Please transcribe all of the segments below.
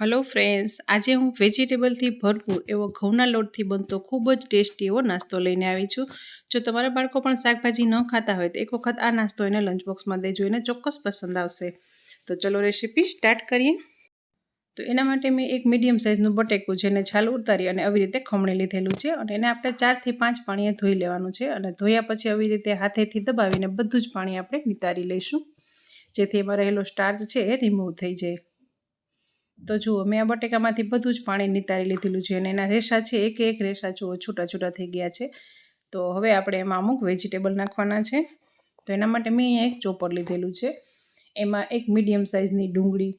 Hello friends આજે હું વેજીટેબલથી ભરપૂર એવો ઘઉંના લોટથી બનતો ખૂબ જ ટેસ્ટી એવો નાસ્તો લઈને આવી છું. જો તમારા બાળકો પણ શાકભાજી ન ખાતા હોય તો એક વખત આ નાસ્તો એને લંચ બોક્સમાં દેજો, એને ચોક્કસ પસંદ આવશે. તો ચલો રેસીપી સ્ટાર્ટ કરીએ. તો એના માટે મેં એક મીડિયમ સાઇઝનું બટેકું જેને છાલ ઉતારી અને આવી રીતે ખમણી લીધેલું છે અને એને આપણે ચારથી પાંચ પાણીએ ધોઈ લેવાનું છે અને ધોયા પછી આવી રીતે હાથેથી દબાવીને બધું જ પાણી આપણે નિતારી લઈશું. જેથી એમાં રહેલો સ્ટાર્ચ છે એ રિમૂવ થઈ જાય. તો જુઓ, મેં આ બટેકામાંથી બધું જ પાણી નિતારી લીધેલું છે અને એના રેસા છે, એક એક રેસા જુઓ, છૂટા છૂટા થઈ ગયા છે. તો હવે આપણે એમાં અમુક વેજીટેબલ નાખવાના છે. તો એના માટે મેં અહીંયા એક ચોપર લીધેલું છે. એમાં એક મીડિયમ સાઇઝની ડુંગળી,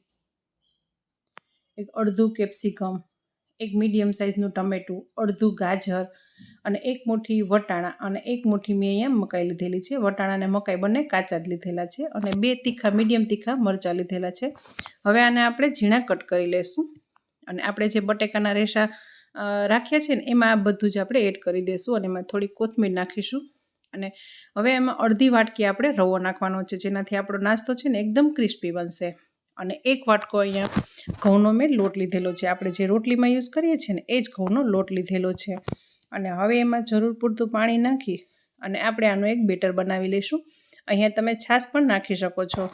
એક અડધું કેપ્સિકમ એક મીડિયમ સાઇઝનું ટમેટું, અડધું ગાજર અને એક મુઠ્ઠી વટાણા અને એક મુઠ્ઠી મેં અહીંયા મકાઈ લીધેલી છે. વટાણા અને મકાઈ બંને કાચા જ લીધેલા છે અને બે તીખા, મીડિયમ તીખા મરચાં લીધેલા છે. હવે આને આપણે ઝીણા કટ કરી લેશું અને આપણે જે બટેકાના રેસા રાખ્યા છે ને, એમાં આ બધું જ આપણે એડ કરી દઈશું અને એમાં થોડી કોથમીર નાખીશું. અને હવે એમાં અડધી વાટકી આપણે રવો નાખવાનો છે, જેનાથી આપણો નાસ્તો છે ને, એકદમ ક્રિસ્પી બનશે. અને એક વાટકો અહીંયા ઘઉંનો મેં લોટ લીધેલો છે. આપણે જે રોટલીમાં યુઝ કરીએ છીએ ને એ જ ઘઉંનો લોટ લીધેલો છે. અને હવે એમાં જરૂર પૂરતું પાણી નાખી અને આપણે આનું એક બેટર બનાવી લઈશું. અહીંયા તમે છાશ પણ નાખી શકો છો.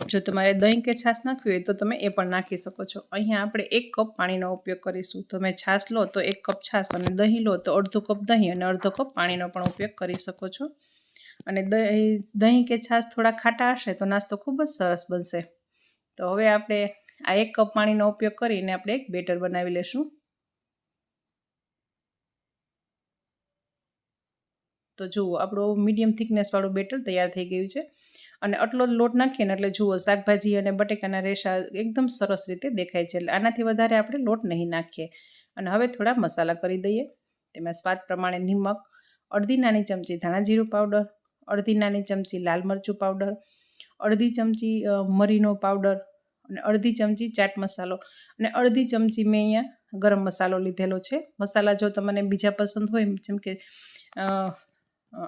જો તમારે દહીં કે છાશ નાખવી હોય તો તમે એ પણ નાખી શકો છો. અહીંયા આપણે એક કપ પાણીનો ઉપયોગ કરીશું. તમે છાશ લો તો એક કપ છાશ અને દહીં લો તો અડધો કપ દહીં અને અડધો કપ પાણીનો પણ ઉપયોગ કરી શકો છો. અને દહીં દહીં કે છાશ થોડા ખાટા હશે તો નાસ્તો ખૂબ જ સરસ બનશે. તો હવે આપણે આ એક કપ પાણીનો ઉપયોગ કરીને આપણે એક બેટર બનાવી લઈશું તો જુઓ, આપણું મીડિયમ થિકનેસવાળું બેટર તૈયાર થઈ ગયું છે. અને આટલો લોટ નાખીએ ને એટલે જુઓ, શાકભાજી અને બટેકાના રેસા એકદમ સરસ રીતે દેખાય છે. એટલે આનાથી વધારે આપણે લોટ નહીં નાખીએ. અને હવે થોડા મસાલા કરી દઈએ. તેમાં સ્વાદ પ્રમાણે નિમક, અડધી નાની ચમચી ધાણા જીરું પાવડર, અડધી નાની ચમચી લાલ મરચું પાવડર, અડધી ચમચી મરીનો પાવડર અને અડધી ચમચી ચાટ મસાલો. અને અડધી ચમચી મેં અહીંયા ગરમ મસાલો લીધેલો છે. મસાલા જો તમને બીજા પસંદ હોય, જેમ કે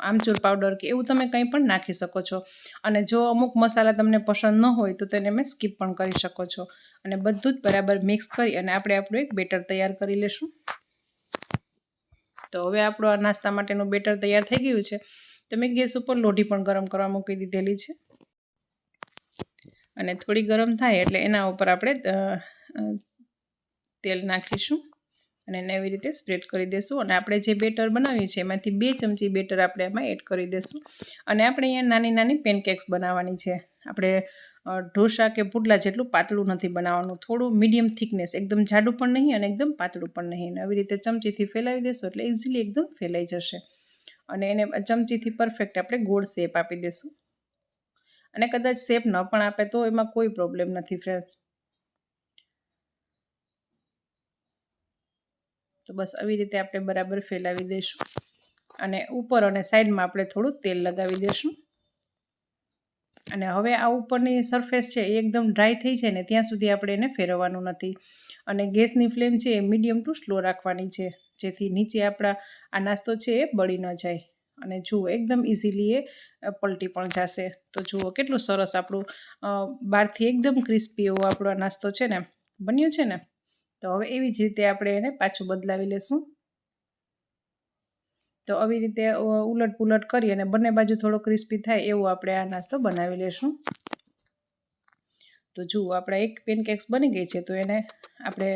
આમચૂર પાવડર કે એવું તમે કંઈ પણ નાખી શકો છો. અને જો અમુક મસાલા તમને પસંદ ન હોય, તો તેને મેં સ્કીપ પણ કરી શકો છો. અને બધું જ બરાબર મિક્સ કરી અને આપણે આપણું એક બેટર તૈયાર કરી લઈશું તો હવે આપણું આ નાસ્તા માટેનું બેટર તૈયાર થઈ ગયું છે. તો મેં ગેસ ઉપર લોઢી પણ ગરમ કરવા મૂકી દીધેલી છે. અને થોડી ગરમ થાય એટલે એના ઉપર આપણે તેલ નાખીશું અને એને એવી રીતે સ્પ્રેડ કરી દઈશું અને આપણે જે બેટર બનાવ્યું છે, એમાંથી બે ચમચી બેટર આપણે એમાં એડ કરી દઈશું અને આપણે અહીંયા નાની નાની પેનકેક્સ બનાવવાની છે. આપણે ઢોસા કે પુડલા જેટલું પાતળું નથી બનાવવાનું. થોડું મીડિયમ થિકનેસ, એકદમ જાડું પણ નહીં અને એકદમ પાતળું પણ નહીં. અને આવી રીતે ચમચીથી ફેલાવી દેશું એટલે ઇઝીલી એકદમ ફેલાઈ જશે. અને એને ચમચીથી પરફેક્ટ આપણે ગોળ શેપ આપી દઈશું અને કદાચ શેપ ન પણ આપે તો એમાં કોઈ પ્રોબ્લેમ નથી ફ્રેન્ડ્સ તો બસ આવી રીતે આપણે બરાબર ફેલાવી દઈશું. અને ઉપર અને સાઈડમાં આપણે થોડું તેલ લગાવી દઈશું. અને હવે આ ઉપરની સરફેસ છે એ એકદમ ડ્રાય થઈ છે ને ત્યાં સુધી આપણે એને ફેરવવાનું નથી. અને ગેસની ફ્લેમ છે એ મીડિયમ ટુ સ્લો રાખવાની છે, જેથી નીચે આપણા આ નાસ્તો છે એ બળી ન જાય. અને જુઓ, એકદમ ઇઝીલી એ પલટી પણ જશે. તો જુઓ, કેટલું સરસ આપણું બહારથી એકદમ ક્રિસ્પી એવો આપણો નાસ્તો છે ને, બન્યો છે ને? તો હવે એવી જ રીતે આપણે એને પાછું બદલાવી લેશું. તો આવી રીતે ઉલટ પુલટ કરી અને બંને બાજુ થોડો ક્રિસ્પી થાય એવું આપણે આ નાસ્તો બનાવી લેશું. તો જુઓ, આપણા એક પેનકેક્સ બની ગઈ છે, તો એને આપણે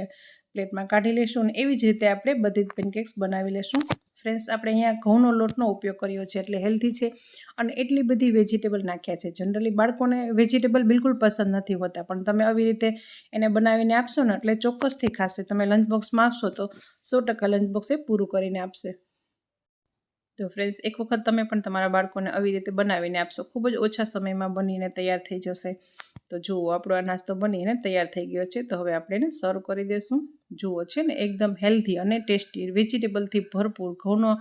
પ્લેટમાં કાઢી લઈશું અને એવી જ રીતે આપણે બધી જ પેનકેક્સ બનાવી લેશું. ફ્રેન્ડ્સ આપણે અહીંયા ઘઉંનો લોટનો ઉપયોગ કર્યો છે એટલે હેલ્ધી છે અને એટલી બધી વેજીટેબલ નાખ્યા છે. જનરલી બાળકોને વેજીટેબલ બિલકુલ પસંદ નથી હોતા, પણ તમે આવી રીતે એને બનાવીને આપશો ને એટલે ચોક્કસથી ખાશે. તમે લંચ બોક્સમાં આપશો તો સો ટકા લંચ બોક્સ એ પૂરું કરીને આપશે. તો ફ્રેન્ડ્સ એક વખત તમે પણ તમારા બાળકોને આવી રીતે બનાવીને આપશો. ખૂબ જ ઓછા સમયમાં બનીને તૈયાર થઈ જશે. તો જુઓ, આપણો આ નાસ્તો બનીને તૈયાર થઈ ગયો છે. તો હવે આપણે એને સર્વ કરી દઈશું જુઓ, છે ને, એકદમ હેલ્ધી અને ટેસ્ટી વેજીટેબલથી ભરપૂર ઘઉંનો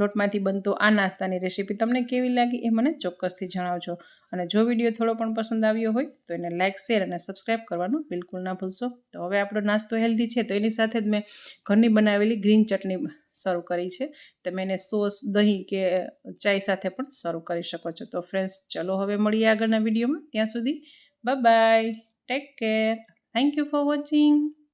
લોટમાંથી બનતો આ નાસ્તાની રેસીપી તમને કેવી લાગી એ મને ચોક્કસથી જણાવજો. અને જો વીડિયો થોડો પણ પસંદ આવ્યો હોય, તો એને લાઇક શેર અને સબસ્ક્રાઈબ કરવાનું બિલકુલ ના ભૂલશો. તો હવે આપણો નાસ્તો હેલ્ધી છે, તો એની સાથે જ મેં ઘરની બનાવેલી ગ્રીન ચટણી સર્વ કરી છે. તમે એને સોસ, દહીં કે ચાય સાથે પણ સર્વ કરી શકો છો. તો ફ્રેન્ડ્સ ચલો હવે મળીએ આગળના વિડીયોમાં. ત્યાં સુધી Bye bye. Take care. Thank you for watching.